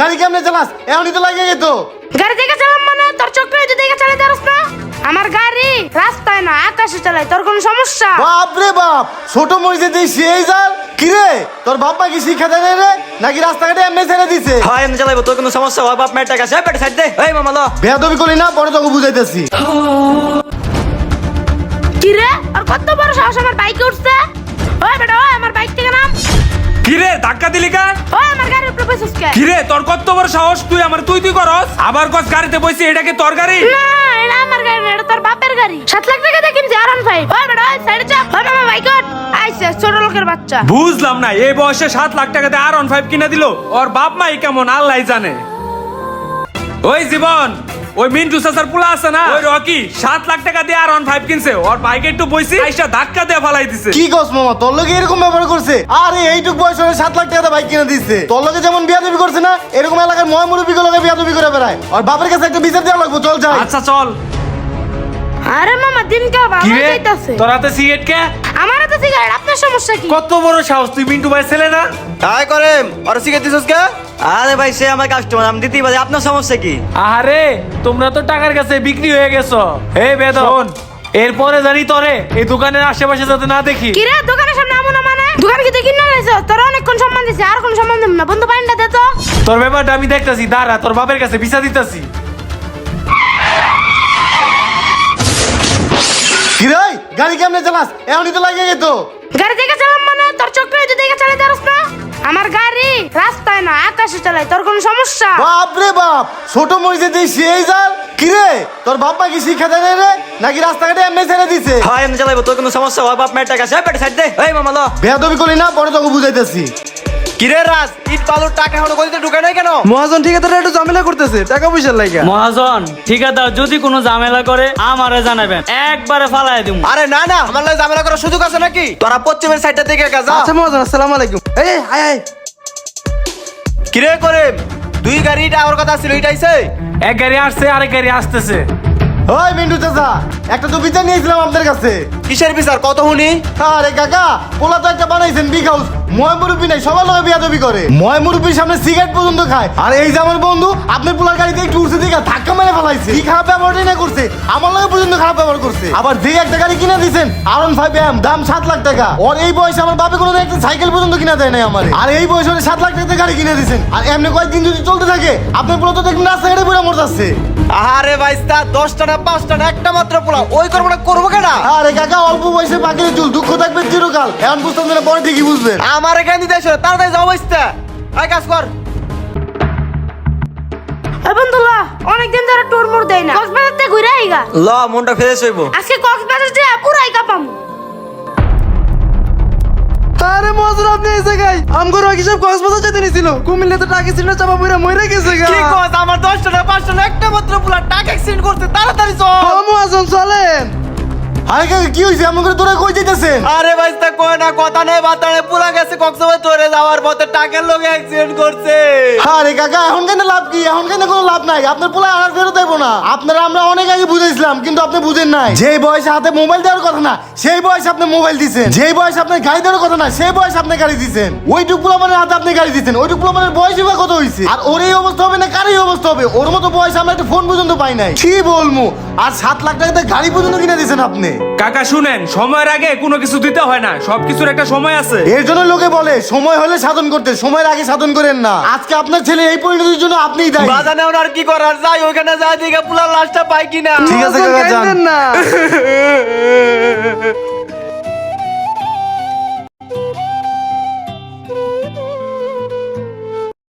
গাড়ি কেমনে চালাস? এমনই তো লাগে যেত গাড়ি দেখে চালাম মানে? তোর চক্করে যদি দেখে চালাতে পারস না? আমার গাড়ি রাস্তায় না আকাশে চালাই তোর কোনো সমস্যা? বাপ রে বাপ ছোট মরিচে দিই সেই জাল? কিরে তোর বাপ্পা কি শিক্ষা দেয় রে? নাকি রাস্তাঘাটে এমনি ছেড়ে দিছে? হয় এমনি চালাইবো তোর কোনো সমস্যা? হয় বাপ মায়ের টাকা সে পেটে সাইড দে। এই মামা ল। বেয়াদবি করলি না পরে তোকে বুঝাইতেছি। কি রে? আর কত বড় সাহস আমার বাইকে উঠছে? ওই বেটা ওই আমার বাইক থেকে নাম। কিরে ধাক্কা দিলি কা? ওই কে? কিরে তোর কত বড় সাহস তুই? আমার তুই তুই করস? আবার কস গাড়িতে তোর গাড়ি? না এটা আমার গাড়ি না এটা তোর বাপের গাড়ি। সাত লাখ টাকা দেখিন যে আর ভাই ওই বেটা ওই সাইডে যা। ওই বাবা আইছে ছোট লোকের বাচ্চা। বুঝলাম না এই বয়সে 7 লাখ টাকাতে আর অন ফাইভ কিনে দিল। ওর বাপ মাই কেমন আল্লাহ জানে। ওই জীবন ওই মিন্টু সাসার পোলা আছে না? ওই রকি। সাত লাখ টাকা দিয়ে আর অন ফাইভ কিনছে। ওর বাইকে একটু বইছি আইসা ধাক্কা দিয়ে ফালাই দিছে। কি কস মামা তোর লোকে এরকম ব্যবহার করছে? আরে এইটুক বয়স হলে সাত লাখ টাকা বাইক কিনে দিচ্ছে তোর লোকে যেমন বিয়াদবি করছে না এরকম এলাকার ময় মুরব্বী গুলোকে বিয়াদবি করে বেড়ায়। আর বাপের কাছে একটা বিচার দেওয়া লাগবো চল যাই। আচ্ছা চল। আরে মামা দিন কে ভালো কি যাইতাছে তোর হাতে সিগারেট কে? আমার তো সিগারেট আপনার সমস্যা কি? কত বড় সাহস তুই মিন্টু ভাই ছেলে না? তাই করে আর শিখে দিছিস কে? আরে ভাই সে আমার কাস্টমার আমি দিতেই পারি। আপনার সমস্যা কি? আরে তোমরা তো টাকার কাছে বিক্রি হয়ে গেছো। এই বেদন এরপরে জানি তোরে এই দোকানের আশেপাশে যাতে না দেখি। কি রে দোকানের সামনে আমো না মানে? দোকানে কি দেখি না গেছো তোর অনেকক্ষণ সম্মান দিছে আর কোন সম্মান দিব না। বন্ধু পাইনটা দে তো। তোর ব্যাপারটা আমি দেখতাছি দাঁড়া তোর বাপের কাছে বিচা দিতাছি। কি রে গাড়ি কেমনে চালাস? এমনই তো লাগে যেত গাড়ি দেখে চালাম মানে? তোর চক্করে চালাই তোর কোনো সমস্যা? বাপ রে বাপ ছোট মরিচে দিই সেই জাল? কিরে তোর বাপ্পা কি শিক্ষা দেয় রে? নাকি রাস্তাঘাটে এমনি ছেড়ে দিছে? হয় এমনি চালাইবো তোর কোনো সমস্যা? হয় বাপ মায়ের টাকা সে পেটে সাইড দে। এই মামা ল। বেয়াদবি করলি না পরে তোকে বুঝাইতেছি। কিরে রাজ ইট বালুর টাকা এখনও গলিতে ঢুকে নাই কেন? মহাজন ঠিকাদার একটু ঝামেলা করতেছে টাকা পয়সার লাগে মহাজন ঠিকাদার যদি কোনো ঝামেলা করে আমারে জানাবেন। একবারে ফালাই দিব আরে না না আমার লাগে ঝামেলা করার সুযোগ আছে নাকি? তোরা পশ্চিমের সাইডটা গা যা। আচ্ছা মহাজন আসসালামু আলাইকুম। এই এই, আয় আয়। কিরে করে দুই গাড়িটা আমার কথা ছিল এটাইছে এক গাড়ি আসছে আরেক গাড়ি আসতেছে। ওই মিন্টু চাচা একটা তো বিচার নিয়েছিলাম আপনাদের কাছে। কিসের বিচার? কত হুনি? আরে কাকা পোলা তো একটা বানাইছেন বিগ হাউস ময় মুরব্বী নাই সবার লোক বিয়াদবি করে। ময় মুরব্বীর সামনে সিগারেট পর্যন্ত খায়। আর এই যে আমার বন্ধু আপনার পোলার গাড়িতে একটু উঠছে দিকে ধাক্কা মেরে ফেলাইছে। কি খারাপ ব্যবহারটাই না করছে? আমার লোক পর্যন্ত খারাপ ব্যবহার করছে। আবার যে একটা গাড়ি কিনে দিয়েছেন আর ফাইভ এম দাম সাত লাখ টাকা। ওর এই বয়সে আমার বাপে কোনো একটা সাইকেল পর্যন্ত কিনা দেয় নাই আমার। আর এই বয়সে সাত লাখ টাকা গাড়ি কিনে দিয়েছেন আর এমনি কয়েকদিন যদি চলতে থাকে আপনার পোলা তো দেখবেন রাস্তাঘাটে পুরো মর যাচ্ছে। আরে ভাইস্তা দশটা না পাঁচটা না একটা মাত্র পোলা। ওই করব না করব কেনা আরে কাকা অল্প বয়সে পাখির চুল দুঃখ থাকবে চিরকাল। এখন বুঝতাম না পরে ঠিকই বুঝবেন। আমার এখানে দিতে আসো তাড়াতাড়ি যাও আয় কাজ কর। অনেকদিন ধরে টুর মুর দেই না। কক্সবাজার থেকে ঘুরে আইগা। ল মনটা ফ্রেশ হইব। আজকে কক্সবাজার যে পুরাই কাপাম আরে আপনি আমগো রকি সব কক্সবাজার যেতে নিছিল। কুমিল্লাতে টাকা সিনে চাপা পড়ে মরে গেছে গা। কি কস আমার দশটা না পাঁচটা না একটা মাত্র পোলা টাকা এক্সিডেন্ট করছে তাড়াতাড়ি চল। ও মহাজন চলেন। আরে কাকা কি হয়েছে এমন করে তোরা কই যেতেছেন আরে ভাইস্তা কয় না কথা নেই নেই পুরা গেছে কক্সবাজার চলে যাওয়ার পথে টাকার লোক অ্যাক্সিডেন্ট করছে। আরে কাকা এখন কেন লাভ কি? এখন কেন কোনো লাভ নাই? আপনার পোলা আর ফেরত দেবো না। আপনারা আমরা অনেক আগে বুঝেছিলাম কিন্তু আপনি বুঝেন নাই। যে বয়সে হাতে মোবাইল দেওয়ার কথা না সেই বয়সে আপনি মোবাইল দিছেন। যে বয়সে আপনার গাড়ি দেওয়ার কথা না সেই বয়সে আপনি গাড়ি দিছেন। ওইটুক পোলাপানের হাতে আপনি গাড়ি দিচ্ছেন ওইটুক পোলাপানের বয়সই বা কত হয়েছে আর ওর এই অবস্থা হবে না কারই অবস্থা হবে? ওর মতো বয়স আমরা একটা ফোন পর্যন্ত পাই নাই। কি বলব আর সাত লাখ টাকাতে গাড়ি পর্যন্ত কিনে দিয়েছেন আপনি। কাকা শুনেন সময়ের আগে কোনো কিছু দিতে হয় না সব কিছুর একটা সময় আছে। এর জন্য লোকে বলে সময় হলে সাধন করতে সময়ের আগে সাধন করেন না। আজকে আপনার ছেলে এই পরিণতির জন্য আপনিই দায়ী। বাজানে আর কি করার যাই ওইখানে যাই দিকে পুলার লাশটা পাই কিনা। ঠিক আছে কাকা যান না।